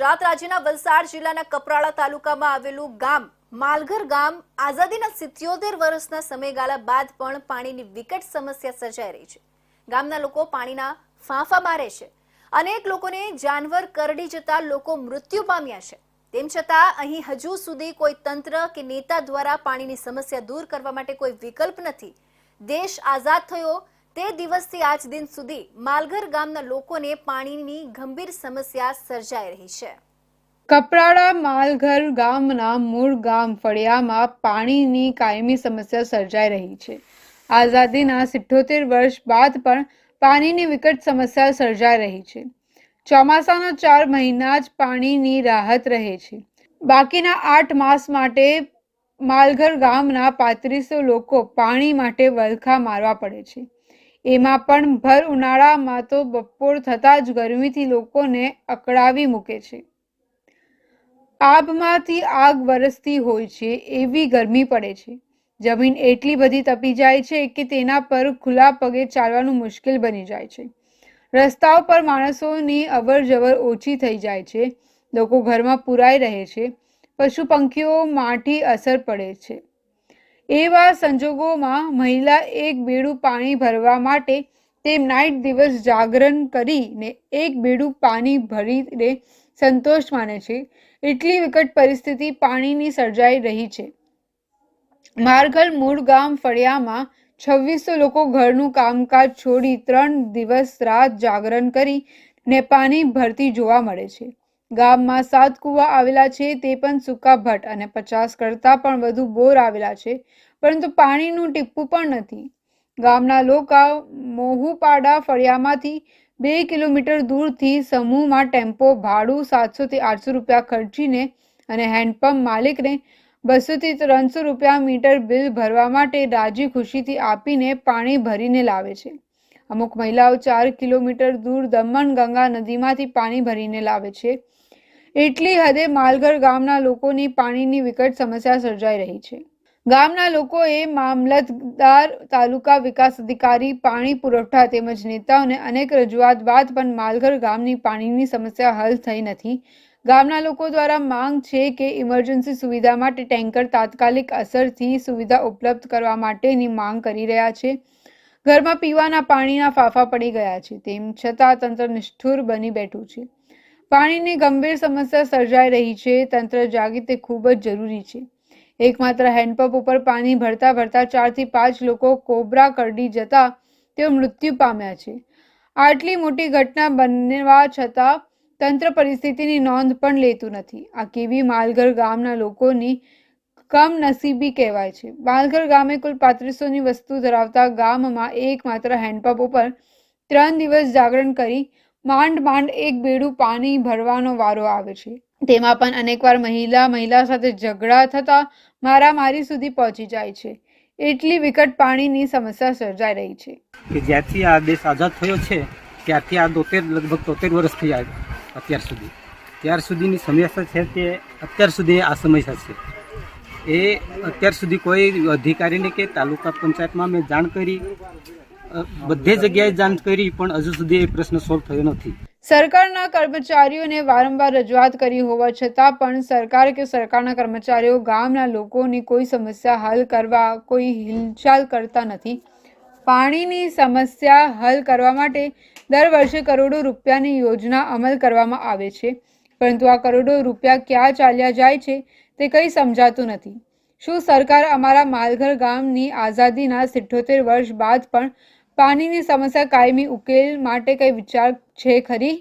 ગુજરાત રાજ્યના વલસાડ જિલ્લાના કપરાળા તાલુકામાં આવેલું ગામ માલઘર ગામ આઝાદીના સિત્યોતેર વર્ષના સમયગાળા બાદ પણ પાણીની વિકટ સમસ્યા સર્જાઈ રહી છે. ગામના લોકો પાણીના ફાંફા મારે છે. અનેક લોકોને જાનવર કરડી જતા લોકો મૃત્યુ પામ્યા છે. તેમ છતાં અહીં હજુ સુધી કોઈ તંત્ર કે નેતા દ્વારા પાણીની સમસ્યા દૂર કરવા માટે કોઈ વિકલ્પ નથી. દેશ આઝાદ થયો તે દિવસથી આજ દિન સુધી માલઘર ગામના લોકોને પાણીની ગંભીર સમસ્યા સર્જાઈ રહી છે. કપરાડા માલઘર ગામના મૂળ ગામ ફળિયામાં પાણીની કાયમી સમસ્યા સર્જાઈ રહી છે. આઝાદીના સિઠ્ઠોતેર વર્ષ બાદ પણ પાણીની વિકટ સમસ્યા સર્જાઈ રહી છે. ચોમાસાના ચાર મહિના જ પાણીની રાહત રહે છે. બાકીના આઠ માસ માટે માલઘર ગામના પાંત્રીસો લોકો પાણી માટે વલખા મારવા પડે છે. એમાં પણ ભર ઉનાળામાં તો બપોર થતાં જ ગરમીથી લોકોને અકળાવી મૂકે છે. આબમાંથી આગ વરસતી હોય છે, એવી ગરમી પડે છે. જમીન એટલી બધી તપી જાય છે કે તેના પર ખુલ્લા પગે ચાલવાનું મુશ્કેલ બની જાય છે. રસ્તાઓ પર માણસોની અવર જવર ઓછી થઈ જાય છે. લોકો ઘરમાં પુરાઈ રહે છે. પશુ પંખીઓ માઠી અસર પડે છે. એવા સંજોગોમાં મહિલા એક બેડું પાણી ભરવા માટે તે નાઇટ દિવસ જાગરણ કરીને એક બેડું પાણી ભરીને સંતોષ માને છે. એટલી વિકટ પરિસ્થિતિ પાણીની સર્જાઈ રહી છે. મારઘર મૂળ ગામ ફળિયામાં છવ્વીસો લોકો ઘરનું કામકાજ છોડી ત્રણ દિવસ રાત જાગરણ કરી ને પાણી ભરતી જોવા મળે છે. ગામમાં સાત કૂવા આવેલા છે, તે પણ સૂકા ભટ્ટ અને પચાસ કરતાં પણ વધુ બોર આવેલા છે, પરંતુ પાણીનું ટીપું પણ નથી. ગામના લોકો મોહુપાડા ફળિયામાંથી બે કિલોમીટર દૂરથી સમૂહમાં ટેમ્પો, ભાડું સાતસોથી આઠસો રૂપિયા ખર્ચીને અને હેન્ડપંપ માલિકને બસોથી ત્રણસો રૂપિયા મીટર બિલ ભરવા માટે રાજી ખુશીથી આપીને પાણી ભરીને લાવે છે. અમુક મહિલાઓ ચાર કિલોમીટર દૂર દમણ ગંગા નદીમાંથી પાણી ભરીને લાવે છે. એટલી હદે માલઘર ગામના લોકોની પાણીની વિકટ સમસ્યા સર્જાઈ રહી છે. ગામના લોકોએ મામલતદાર, તાલુકા વિકાસ અધિકારી, પાણી પુરવઠા તેમજ નેતાઓને અનેક રજૂઆત બાદ પણ માલઘર ગામની પાણીની સમસ્યા હલ થઈ નથી. ગામના લોકો દ્વારા માંગ છે કે ઇમરજન્સી સુવિધા માટે ટેન્કર તાત્કાલિક અસરથી સુવિધા ઉપલબ્ધ કરવા માટેની માંગ કરી રહ્યા છે. ઘરમાં પીવાના પાણીના ફાફા પડી ગયા છે, તેમ છતાં તંત્ર નિષ્ઠુર બની બેઠું છે. પાણીની ગંભીર સમસ્યા સર્જાઈ રહી છે. તંત્ર જાગે તે ખૂબ જ જરૂરી છે. એકમાત્ર હેન્ડપંપ ઉપર પાણી ભરતા ભરતા ચારથી પાંચ લોકો કોબરા કરડી જતા તેઓ મૃત્યુ પામ્યા છે. આટલી મોટી ઘટના બનવા છતાં તંત્ર પરિસ્થિતિની નોંધ પણ લેતું નથી. આ કેવી માલઘર ગામના લોકોની કમનસીબી કહેવાય છે. માલઘર ગામે કુલ પાંત્રીસોની વસ્તુ ધરાવતા ગામમાં એકમાત્ર હેન્ડપંપ ઉપર ત્રણ દિવસ જાગરણ કરી માંડ માંડ એક બેડું પાણી ભરવાનો વારો આવે છે. તેમાં પણ અનેકવાર મહિલા મહિલા સાથે ઝઘડા થતા મારામારી સુધી પહોંચી જાય છે. એટલી વિકટ પાણીની સમસ્યા સર્જાઈ રહી છે. કે જ્યારથી આ દેશ આઝાદ થયો છે ત્યારથી આ તોતેર લગભગ તોતેર વર્ષ થઈ અત્યાર સુધી. ત્યાર સુધીની સમસ્યા છે તે અત્યાર સુધી આ સમસ્યા છે. એ અત્યાર સુધી કોઈ અધિકારીને કે તાલુકા પંચાયતમાં મેં જાણ કરી. બધે જગ્યાએ જાણ કરી, પણ હજુ સુધી એ પ્રશ્ન સોલ્વ થયો નથી. સરકારના કર્મચારીઓને વારંવાર રજૂઆત કરી હોવા છતાં પણ સરકાર કે સરકારના કર્મચારીઓ ગામના લોકોની કોઈ સમસ્યા હલ કરવા, કોઈ હિલચાલ કરતા નથી. પાણીની સમસ્યા હલ કરવા માટે દર વર્ષે કરોડો રૂપિયાની યોજના અમલ કરવામાં આવે છે. પરંતુ આ કરોડો રૂપિયા ક્યાં ચાલ્યા જાય છે, તે કંઈ સમજાતું નથી. શું સરકાર અમારા માલઘર ગામની આઝાદીના સિઠ્ઠોતેર વર્ષ બાદ પણ પાણીની સમસ્યા કાયમી ઉકેલ માટે કંઈ વિચાર છે ખરી?